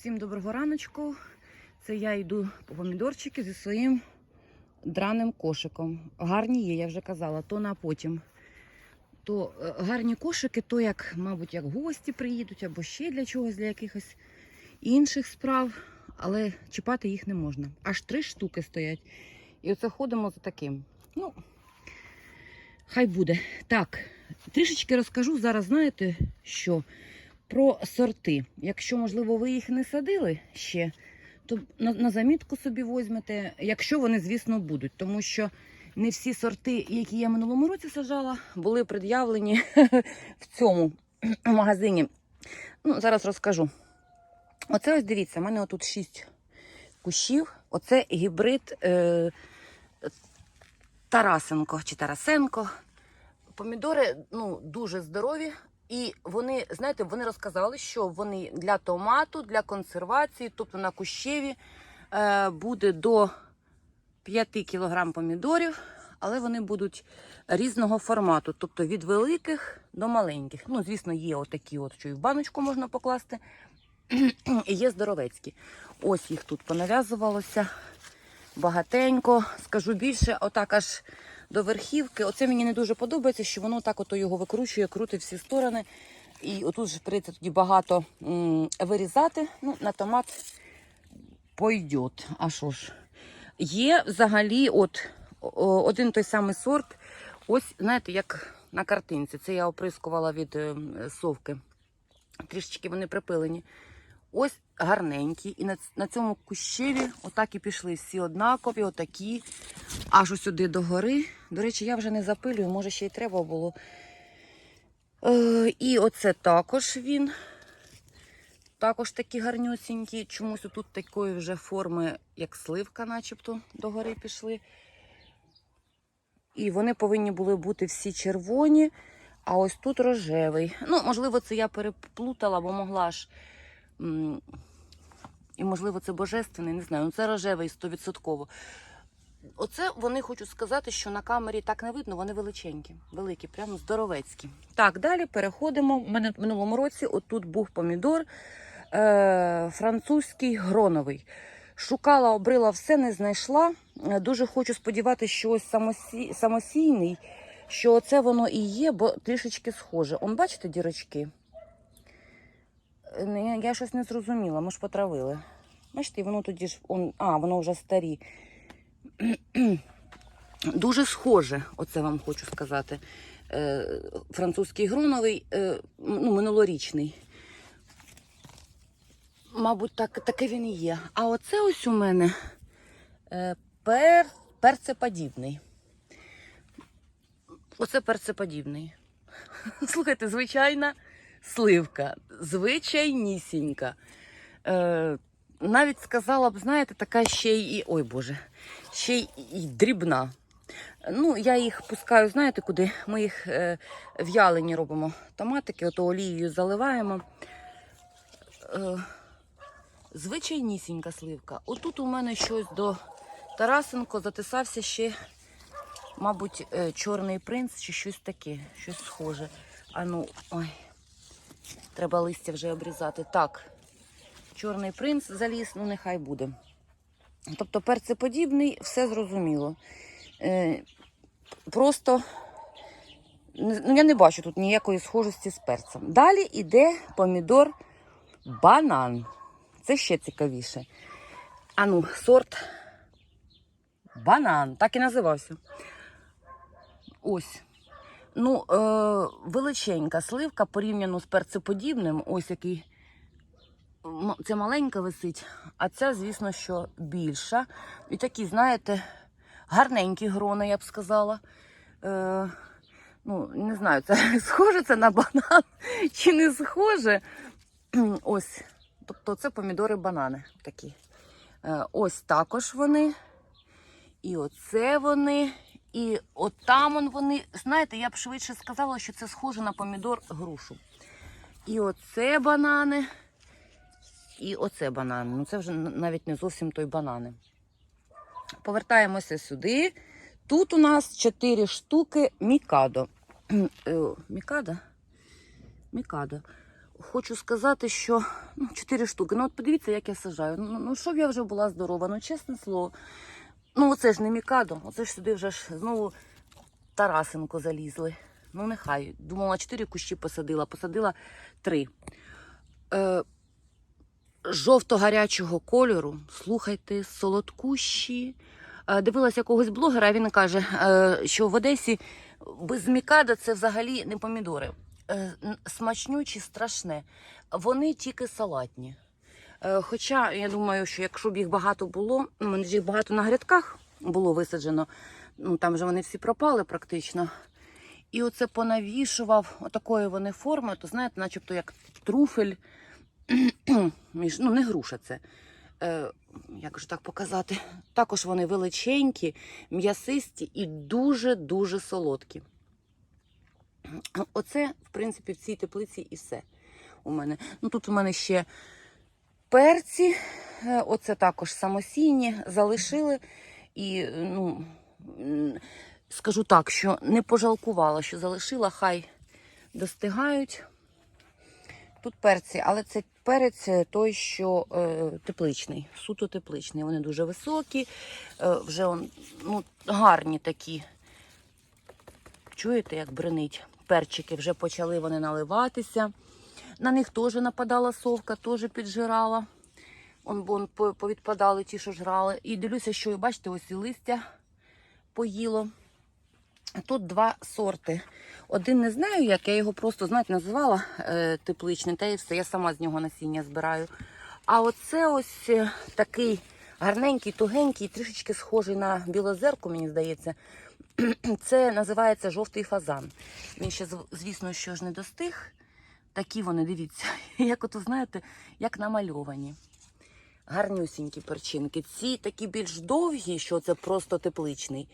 Всім доброго раночку. Це я йду по помідорчики зі своїм драним кошиком. Гарні є, я вже казала, то на потім. То е, гарні кошики, то як, мабуть, як гості приїдуть або ще для чогось, для якихось інших справ, але чіпати їх не можна. Аж три штуки стоять. І оце ходимо за таким. Ну, хай буде. Так, трішечки розкажу зараз, знаєте, що про сорти. Якщо, можливо, ви їх не садили ще, то на, на замітку собі візьмете, якщо вони, звісно, будуть. Тому що не всі сорти, які я минулому році сажала, були пред'явлені в цьому магазині. Ну, зараз розкажу. Оце ось дивіться, в мене отут 6 кущів. Оце гібрид е, Тарасенко чи Тарасенко. Помідори ну, дуже здорові. І вони, знаєте, вони розказали, що вони для томату, для консервації, тобто на кущеві е, буде до 5 кг помідорів, але вони будуть різного формату, тобто від великих до маленьких. Ну, звісно, є отакі, от, що і в баночку можна покласти, і є здоровецькі. Ось їх тут понав'язувалося багатенько. Скажу більше, отак аж до верхівки. Оце мені не дуже подобається, що воно так ото його викручує, крутить всі сторони. І отут же прийде тоді багато м, вирізати. Ну, на томат пойдет. А що ж? Є взагалі от один той самий сорт. Ось, знаєте, як на картинці. Це я оприскувала від е, совки. Трішечки вони припилені. Ось гарненькі. І на, на цьому кущеві отак і пішли всі однакові, отакі, аж ось сюди до гори. До речі, я вже не запилюю, може ще й треба було. Е, і оце також він. Також такі гарнюсінькі. Чомусь тут такої вже форми, як сливка, начебто, до гори пішли. І вони повинні були бути всі червоні, а ось тут рожевий. Ну, можливо, це я переплутала, бо могла ж. І, можливо, це божественний, не знаю. Ну, це рожевий 100%. Оце вони хочу сказати, що на камері так не видно, вони величенькі, великі, прямо здоровецькі. Так, далі переходимо. У мене в минулому році отут був помідор е- французький гроновий. Шукала, обрила все, не знайшла. Е, Дуже хочу сподіватися, що ось самосі... самосійний, що оце воно і є, бо трішечки схоже. Он, бачите, дірочки? Я щось не зрозуміла, ми ж потравили. Бачите, воно тоді ж. Он... А, воно вже старі. Дуже схоже, оце вам хочу сказати. Е, французький гроновий, е, ну, минулорічний. Мабуть, так, таке він і є. А оце ось у мене е, пер, перцеподібний. Оце перцеподібний. Слухайте, звичайна сливка, звичайнісінька. Навіть сказала б, знаєте, така ще й. Ой Боже, ще й дрібна. Ну, я їх пускаю, знаєте, куди? Ми їх е, в'ялені робимо томатики, ото олією заливаємо. Е, звичайнісінька сливка. Отут у мене щось до Тарасенко затисався ще, мабуть, е, чорний принц чи щось таке, щось схоже. А ну, ой, треба листя вже обрізати. Так, чорний принц заліз, ну нехай буде. Тобто перцеподібний, все зрозуміло. Е, просто ну, я не бачу тут ніякої схожості з перцем. Далі йде помідор банан. Це ще цікавіше. А ну, сорт банан, так і називався. Ось. Ну, е, величенька сливка порівняно з перцеподібним. Ось який це маленька висить, а ця, звісно, що більша. І такі, знаєте, гарненькі грони, я б сказала. Е, ну, не знаю, це схоже це на банан чи не схоже. Ось. Тобто це помідори банани такі. Е, ось також вони. І оце вони. І отам он вони. Знаєте, я б швидше сказала, що це схоже на помідор грушу. І оце банани. І оце банани. Ну це вже навіть не зовсім той банани. Повертаємося сюди. Тут у нас 4 штуки мікадо. Е, Мікадо? Мікадо. хочу сказати, що ну, 4 штуки. Ну, от подивіться, як я сажаю. Ну, ну щоб я вже була здорова, ну чесне слово. Ну, оце ж не мікадо, оце ж сюди вже ж знову Тарасенко залізли. Ну, нехай. Думала, 4 кущі посадила, посадила 3. Е, жовто-гарячого кольору, слухайте, солодкущі. Е, Дивилася якогось блогера, він каже, е, що в Одесі без мікада це взагалі не помідори. Е, Смачнючі, страшне. Вони тільки салатні. Хоча я думаю, що якщо б їх багато було, ну, мене ж їх багато на грядках було висаджено, ну там же вони всі пропали практично. І оце понавішував отакої вони форми, то знаєте, начебто як труфель. Ну, не груша це. Е, як же так показати? Також вони величенькі, м'ясисті і дуже-дуже солодкі. Оце, в принципі, в цій теплиці і все у мене. Ну, тут у мене ще перці, е, оце також самосійні, залишили. І, ну, скажу так, що не пожалкувала, що залишила, хай достигають. Тут перці, але це перець е, той, що е, тепличний, суто тепличний. Вони дуже високі, е, вже он, ну, гарні такі. Чуєте, як бренить? Перчики вже почали вони наливатися. На них теж нападала совка, теж піджирала. Он, по- повідпадали ті, що жрали. І дивлюся, що бачите, ось і листя поїло. Тут два сорти. Один не знаю, як я його просто, знаєте, називала е, тепличний, та і все, я сама з нього насіння збираю. А оце ось е, такий гарненький, тугенький, трішечки схожий на білозерку, мені здається. Це називається жовтий фазан. Він ще, звісно, що ж не достиг. Такі вони, дивіться, як ото, знаєте, як намальовані. Гарнюсінькі перчинки. Ці такі більш довгі, що це просто тепличний.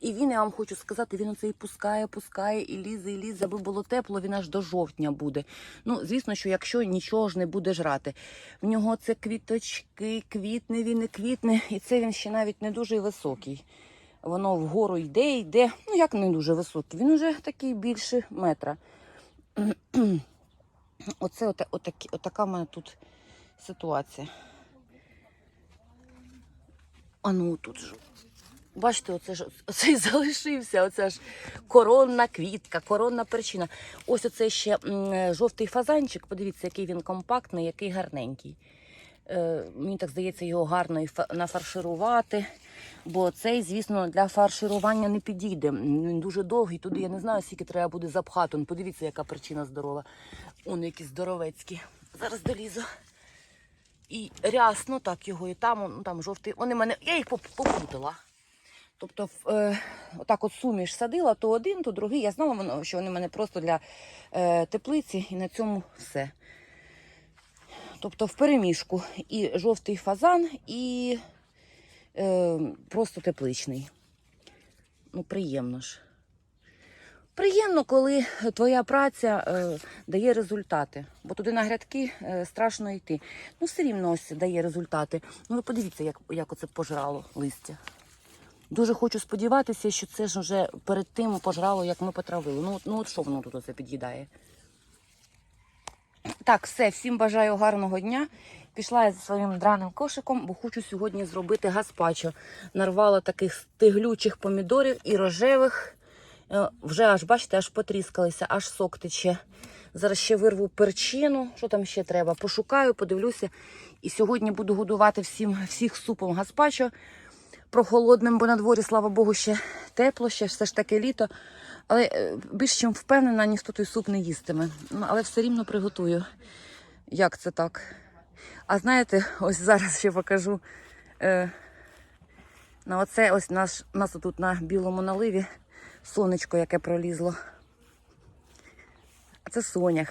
І він, я вам хочу сказати, він оце і пускає, пускає, і лізе, і лізе, аби було тепло, він аж до жовтня буде. Ну, звісно, що якщо нічого ж не буде жрати. В нього це квіточки, квітне, він і квітне, і це він ще навіть не дуже високий. Воно вгору йде, йде. Ну, як не дуже високий, він уже такий більше метра. Оце ота, отакі, отака в мене тут ситуація. А ну тут ж. Бачите, оце ж оцей залишився. Оце ж коронна квітка, коронна причина. Ось оце ще жовтий фазанчик. Подивіться, який він компактний, який гарненький. Е, мені так здається, його гарно і фа- нафарширувати. Бо цей, звісно, для фарширування не підійде. Він дуже довгий, туди я не знаю, скільки треба буде запхати. Подивіться, яка причина здорова. Он які здоровецькі. Зараз долізу. І рясно так його, і там, он, там жовтий. Вони мене. Я їх поп- попутала. Тобто, е, отак от суміш садила, то один, то другий. Я знала, що вони в мене просто для е, теплиці, і на цьому все. Тобто в переміжку і жовтий фазан, і е, просто тепличний. Ну, приємно ж. Приємно, коли твоя праця е, дає результати. Бо туди на грядки е, страшно йти. Ну, все рівно ось дає результати. Ну, ви подивіться, як, як оце пожрало листя. Дуже хочу сподіватися, що це ж вже перед тим пожрало, як ми потравили. Ну, ну от що воно тут оце під'їдає? Так, все, всім бажаю гарного дня. Пішла я зі своїм драним кошиком, бо хочу сьогодні зробити гаспачо. Нарвала таких стиглючих помідорів і рожевих. Е, Вже аж, бачите, аж потріскалися, аж сок тече. Зараз ще вирву перчину, що там ще треба. Пошукаю, подивлюся. І сьогодні буду годувати всім, всіх супом гаспачо прохолодним, бо на дворі, слава Богу, ще тепло, ще все ж таки літо. Але е, більш чим впевнена, ніхто той суп не їстиме. Ну, але все рівно приготую. Як це так? А знаєте, ось зараз ще покажу. Е, на оце ось наш, нас тут на білому наливі сонечко, яке пролізло. А це сонях.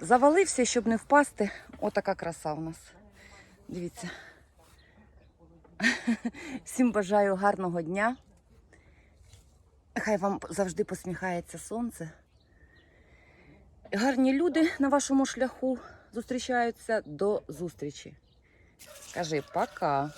Завалився, щоб не впасти. Отака краса у нас. Дивіться. Всім бажаю гарного дня. Хай вам завжди посміхається сонце. Гарні люди на вашому шляху зустрічаються до зустрічі. Кажи пока.